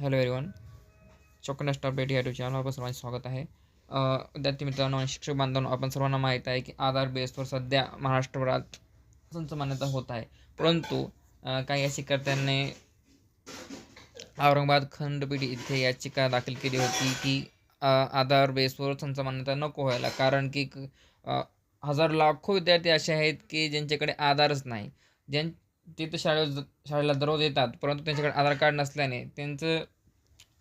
Hello everyone चोकन update या YouTube चॅनलवर आपण सर्वांचे स्वागत आहे. विद्यार्थी मित्रांनो आणि शिक्षक बांधवांनो आपण सर्वांना माहीत आहे की आधार बेसवर सध्या महाराष्ट्रभरात संच मान्यता होत आहे. परंतु काही याचिकाकर्त्यांनी औरंगाबाद खंडपीठ इथे याचिका दाखल केली होती की आधार बेसवर संच मान्यता नको व्हायला. कारण की हजार लाखो विद्यार्थी असे आहेत की ज्यांच्याकडे आधारच नाही. ज्यां ते तर शाळेत शाळेला दररोज येतात परंतु त्यांच्याकडे आधार कार्ड नसल्याने त्यांचं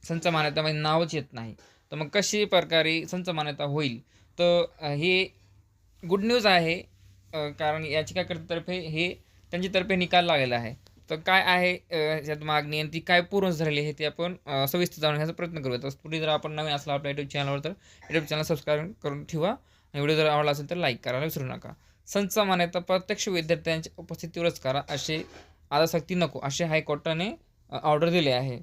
संच मान्यतामध्ये म्हणजे नावच येत नाही. तर मग कशी प्रकारे संच मान्यता होईल? तर हे गुड न्यूज आहे कारण याचिकाकर्त्यातर्फे हे त्यांच्यातर्फे निकाल लागलेला आहे. तर काय आहे यात मागणी आणि ती काय पूर्ण झालेली आहे ते आपण सविस्तर जाणून घ्यायचा प्रयत्न करूया तर पुढे जर आपण नवीन असला आपल्या यूट्यूब चॅनलवर तर यूट्यूब चॅनल सबस्क्राईब करून ठेवा. आणि व्हिडिओ जर आवडला असेल तर लाईक करायला विसरू नका. संच मान्यता प्रत्यक्ष विद्यार्थ्यांच्या उपस्थितीवरच करा असे आदासक्ती नको असे हायकोर्टाने ऑर्डर दिले आहे.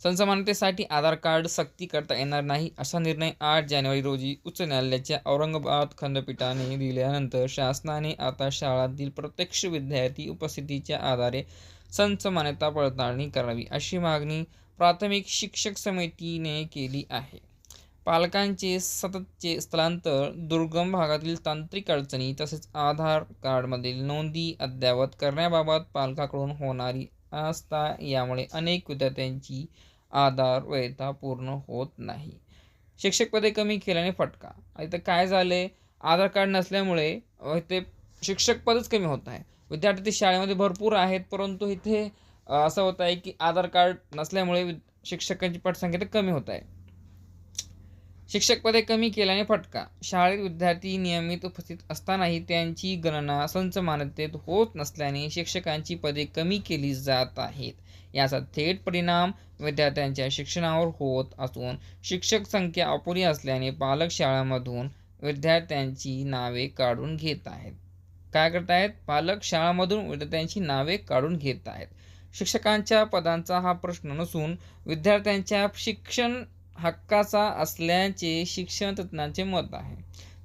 संच मान्यतेसाठी आधार कार्ड सक्ती करता येणार नाही असा निर्णय आठ जानेवारी रोजी उच्च न्यायालयाच्या औरंगाबाद खंडपीठाने दिल्यानंतर शासनाने आता शाळांतील प्रत्यक्ष विद्यार्थी उपस्थितीच्या आधारे संच मान्यता पडताळणी करावी अशी मागणी प्राथमिक शिक्षक समितीने केली आहे. पालकांचे सततचे स्थलांतर दुर्गम भागातील तांत्रिक अडचणी तसेच आधार कार्डमधील नोंदी अद्ययावत करण्याबाबत पालकाकडून होणारी आस्था यामुळे अनेक विद्यार्थ्यांची आधार वैधता पूर्ण होत नाही. शिक्षकपदे कमी केल्याने फटका. इथं काय झाले आधार कार्ड नसल्यामुळे अ, इथे शिक्षकपदच कमी होत आहे विद्यार्थी ते शाळेमध्ये भरपूर आहेत परंतु इथे असं होत आहे की आधार कार्ड नसल्यामुळे शिक्षकांची पटसंख्या तर कमी होत आहे. शिक्षकपदे कमी केल्याने फटका. शाळेत विद्यार्थी नियमित उपस्थित असतानाही त्यांची गणना संच मान्यतेत होत नसल्याने शिक्षकांची पदे कमी केली जात आहेत. याचा थेट परिणाम विद्यार्थ्यांच्या शिक्षणावर होत असून शिक्षक संख्या अपुरी असल्याने पालक शाळांमधून विद्यार्थ्यांची नावे काढून घेत आहेत. काय करतायत? पालक शाळांमधून विद्यार्थ्यांची नावे काढून घेत आहेत. शिक्षकांच्या पदांचा हा प्रश्न नसून विद्यार्थ्यांच्या शिक्षण हक्काचा असल्याचे शिक्षण तज्ज्ञांचे मत आहे.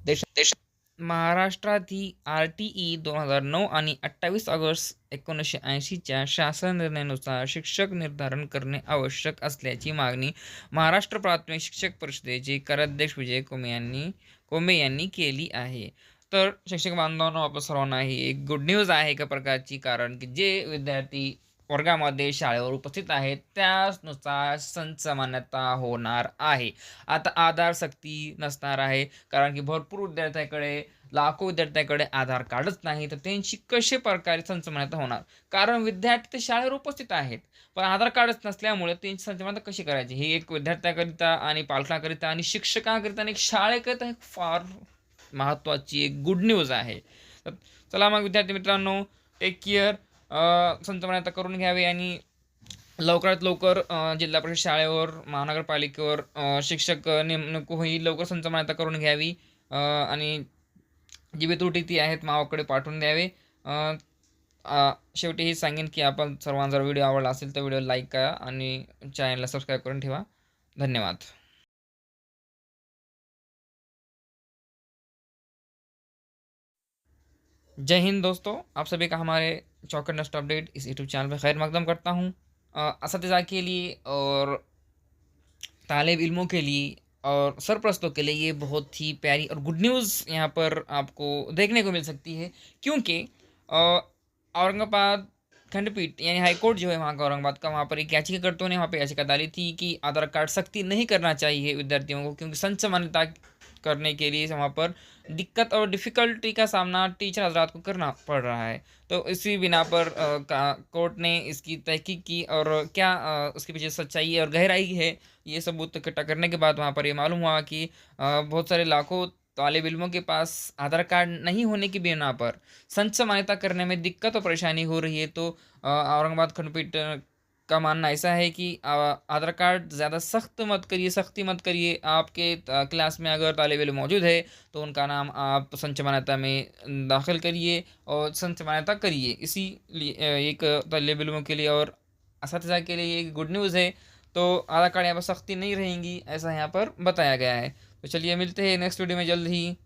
देश देश महाराष्ट्रात ही आर टी ई दोन हजार नऊ आणि अठ्ठावीस ऑगस्ट एकोणीसशे ऐंशीच्या शासन निर्णयानुसार शिक्षक निर्धारण करणे आवश्यक असल्याची मागणी महाराष्ट्र प्राथमिक शिक्षक परिषदेचे कराध्यक्ष विजय कोमे यांनी कोमे यांनी केली आहे. तर शिक्षक बांधवांना वापस सर्वांना ही एक गुड न्यूज आहे एका प्रकारची कारण की जे विद्यार्थी वर्गामध्ये शाळेवर उपस्थित आहेत. त्यानुसार संच मान्यता होणार आहे. आता आधार सक्ती नसणार आहे. कारण की भरपूर विद्यार्थ्याकडे लाखो विद्यार्थ्याकडे आधार कार्डच नाही. तर त्यांची कशा प्रकारे संचमान्यता होणार? कारण विद्यार्थी ते शाळेवर उपस्थित आहेत. पण आधार कार्डच नसल्यामुळे त्यांची संचमान्यता कशी करायची? ही एक विद्यार्थ्याकरिता आणि पालकांकरिता आणि शिक्षकांकरिता आणि एक शाळेकरिता एक फार महत्त्वाची एक गुड न्यूज आहे. तर चला मग विद्यार्थी मित्रांनो टेक केअर संच आता करून घ्यावी आणि लवकरात लवकर जिल्हा परिषद शाळेवर महानगरपालिकेवर शिक्षक नेमणूक होईल लवकर संचमान्यता करून घ्यावी. आणि जी बी त्रुटी ती आहेत मावाकडे पाठवून द्यावे. शेवटी हे सांगेन की आपण सर्वांचा जर व्हिडिओ आवडला असेल तर व्हिडिओ लाईक करा आणि चॅनलला सबस्क्राईब करून ठेवा. धन्यवाद. जय हिंद दोस्तों आप सभी का हमारे चौकट नस्ट अपडेट इस यूट्यूब चैनल पर खैर मकदम करता हूँ। इस के लिए और तालब इलमों के लिए और सरप्रस्तों के लिए ये बहुत ही प्यारी और गुड न्यूज़ यहाँ पर आपको देखने को मिल सकती है। क्योंकि औरंगाबाद खंडपीठ यानी हाई कोर्ट जो है वहाँ का औरंगाबाद का, वहाँ पर एक याचिकाकर्ताओं ने वहाँ पर याचिका डाली थी कि आधार कार्ड सख्ती नहीं करना चाहिए विद्यार्थियों को, क्योंकि संच मान्यता करने के लिए वहाँ पर दिक्कत और डिफ़िकल्टी का सामना टीचर हजरात को करना पड़ रहा है। तो इसी बिना पर कोर्ट ने इसकी तहकीक की और क्या उसके पीछे सच्चाई और गहराई है, ये सबूत इकट्ठा करने के बाद वहाँ पर ये मालूम हुआ कि बहुत सारे लाखों तालब इलमों के पास आधार कार्ड नहीं होने की बिना पर संच मान्यता करने में दिक्कत और परेशानी हो रही है। तो औरंगाबाद खंडपीठ का मानना ऐसा है कि आधार कार्ड ज़्यादा सख्त मत करिए, सख्ती मत करिए। आपके क्लास में अगर तालब इल्म मौजूद है तो उनका नाम आप संच मान्यता में दाखिल करिए और संच मान्यता करिए। इसी लिए एक तालब इल्मों के लिए और इस के लिए एक गुड न्यूज़ है। तो आधार कार्ड यहाँ पर सख्ती नहीं रहेंगी, ऐसा यहाँ पर बताया गया है। तो चलिए मिलते हैं नेक्स्ट वीडियो में जल्द ही।